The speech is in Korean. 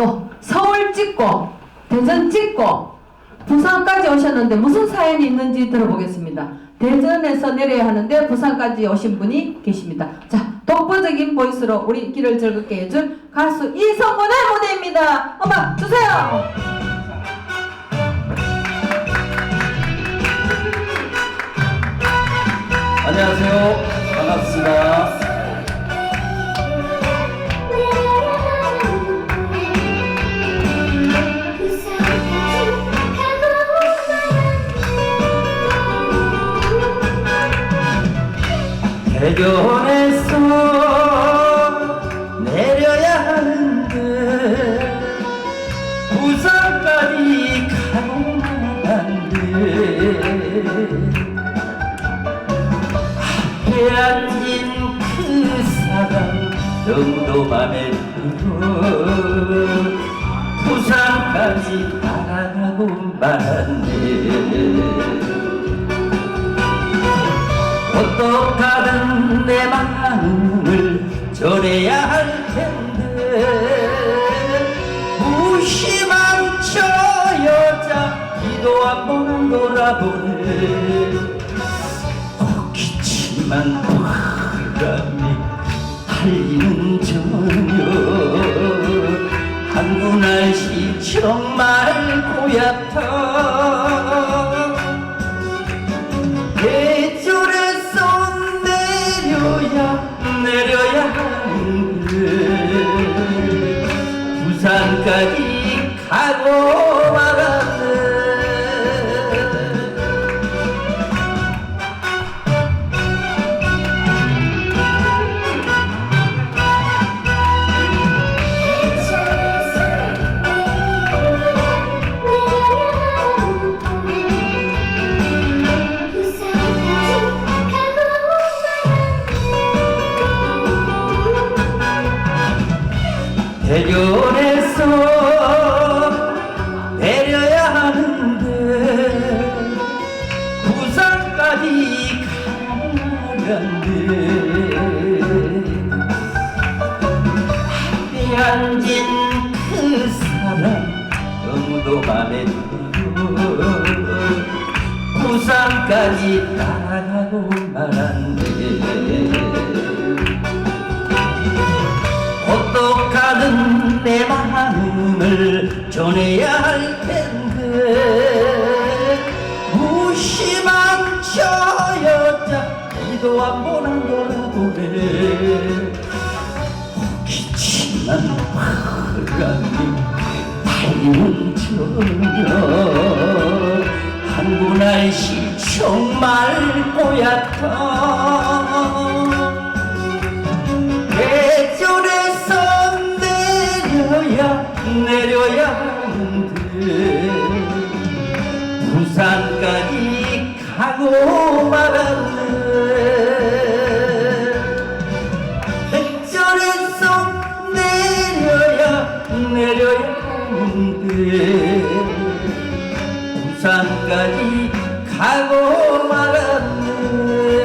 또 서울 찍고 대전 찍고 부산까지 오셨는데 무슨 사연이 있는지 들어보겠습니다. 대전에서 내려야 하는데 부산까지 오신 분이 계십니다. 자, 독보적인 보이스로 우리 길을 즐겁게 해줄 가수 이성문의 무대입니다. 음악 주세요. 안녕하세요. 반갑습니다. 대전에서 내려야 하는데 부산까지 가고 난데 앞에 앉은 그 사람 너무도 맘에 들어 부산까지 따라가고 말았네 어떡하든 내 마음을 전해야 할 텐데. 무심한 저 여자. 기도 한번 돌아보네. 기침만 바람이 달리는 저녁. 한국 날씨 정말 고얗다 내려야 내려야 하는데 부산까지 가고 대전에서 내려야 하는데 부산까지 가는데 앞에 앉은 그 사람 너무도 맘에 들어. 부산까지 따라 내 마음을 전해야 할 텐데. 무심한 저 여자 기도 한번 안 돌아보네 기침한 바람이 달리는 저녁. 한국 날씨 정말 고얗다 산까지 가고 말았네. 백절에서 내려야 내려야 하는데 부산까지 가고 말았네.